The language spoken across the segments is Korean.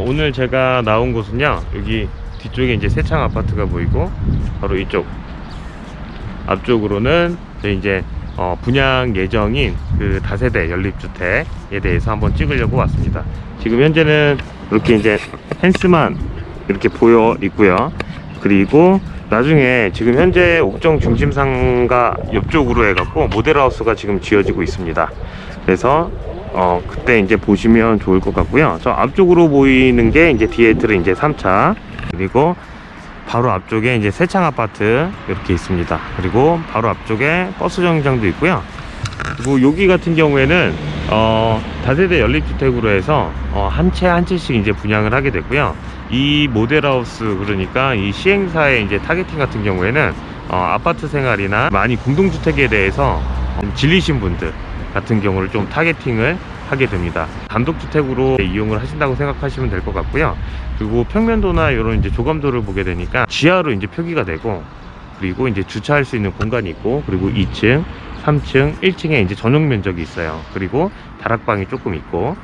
아, 오늘 제가 나온 곳은요. 여기 뒤쪽에 이제 세창 아파트가 보이고 바로 이쪽 앞쪽으로는 저희 이제 어, 분양 예정인 그 다세대 연립주택에 대해서 한번 찍으려고 왔습니다. 지금 현재는 이렇게 이제 펜스만 이렇게 보여 있고요. 그리고 나중에 지금 현재 옥정 중심상가 옆쪽으로 해갖고 모델하우스가 지금 지어지고 있습니다. 그래서 어 그때 이제 보시면 좋을 것 같고요. 저 앞쪽으로 보이는 게 이제 디에트르 이제 3차 그리고 바로 앞쪽에 이제 세창 아파트 이렇게 있습니다. 그리고 바로 앞쪽에 버스 정류장도 있고요. 그리고 여기 같은 경우에는 어, 다세대 연립주택으로 해서 어, 한 채 한 채씩 이제 분양을 하게 되고요. 이 모델하우스 그러니까 이 시행사의 이제 타겟팅 같은 경우에는 어, 아파트 생활이나 많이 공동주택에 대해서 좀 질리신 분들 같은 경우를 좀 타겟팅을 하게 됩니다. 단독주택으로 이용을 하신다고 생각하시면 될 것 같고요. 그리고 평면도나 이런 이제 조감도를 보게 되니까 지하로 이제 표기가 되고 그리고 이제 주차할 수 있는 공간이 있고 그리고 2층, 3층, 1층에 이제 전용 면적이 있어요. 그리고 다락방이 조금 있고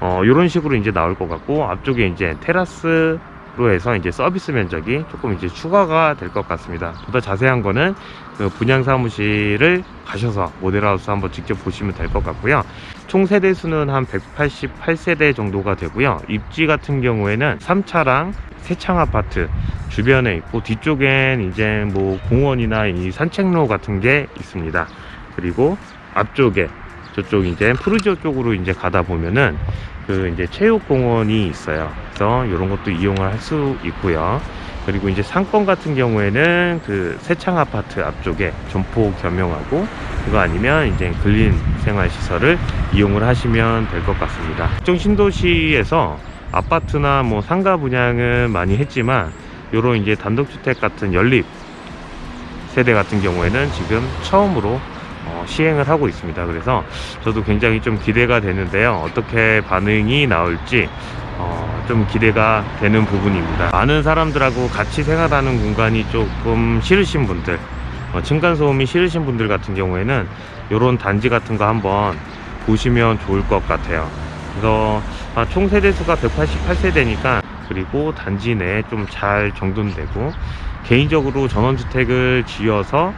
어 이런 식으로 이제 나올 것 같고 앞쪽에 이제 테라스 로 해서 이제 서비스 면적이 조금 이제 추가가 될 것 같습니다. 보다 자세한 거는 그 분양 사무실을 가셔서 모델하우스 한번 직접 보시면 될 것 같고요. 총 세대 수는 한 188세대 정도가 되고요. 입지 같은 경우에는 3차랑 세창 아파트 주변에 있고 뒤쪽엔 이제 뭐 공원이나 이 산책로 같은 게 있습니다. 그리고 앞쪽에 저쪽 이제 푸르지오 쪽으로 이제 가다 보면은 그 이제 체육공원이 있어요. 그래서 이런 것도 이용을 할 수 있고요. 그리고 이제 상권 같은 경우에는 그 세창 아파트 앞쪽에 점포 겸용하고 그거 아니면 이제 근린 생활 시설을 이용을 하시면 될 것 같습니다. 특정 신도시에서 아파트나 뭐 상가 분양은 많이 했지만 요런 이제 단독주택 같은 연립 세대 같은 경우에는 지금 처음으로 어, 시행을 하고 있습니다. 그래서 저도 굉장히 좀 기대가 되는데요. 어떻게 반응이 나올지 어, 좀 기대가 되는 부분입니다. 많은 사람들하고 같이 생활하는 공간이 조금 싫으신 분들, 어, 층간소음이 싫으신 분들 같은 경우에는 이런 단지 같은 거 한번 보시면 좋을 것 같아요. 그래서 아, 총 세대수가 188세대니까 그리고 단지 내에 좀 잘 정돈되고 개인적으로 전원주택을 지어서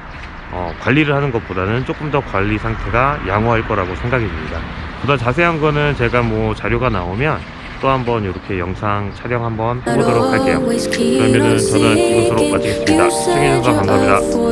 어, 관리를 하는 것보다는 조금 더 관리 상태가 양호할 거라고 생각이 듭니다. 보다 자세한 거는 제가 뭐 자료가 나오면 또 한번 이렇게 영상 촬영 한번 해보도록 할게요. 그러면은 저는 이것으로 마치겠습니다. 시청해주셔서 감사합니다.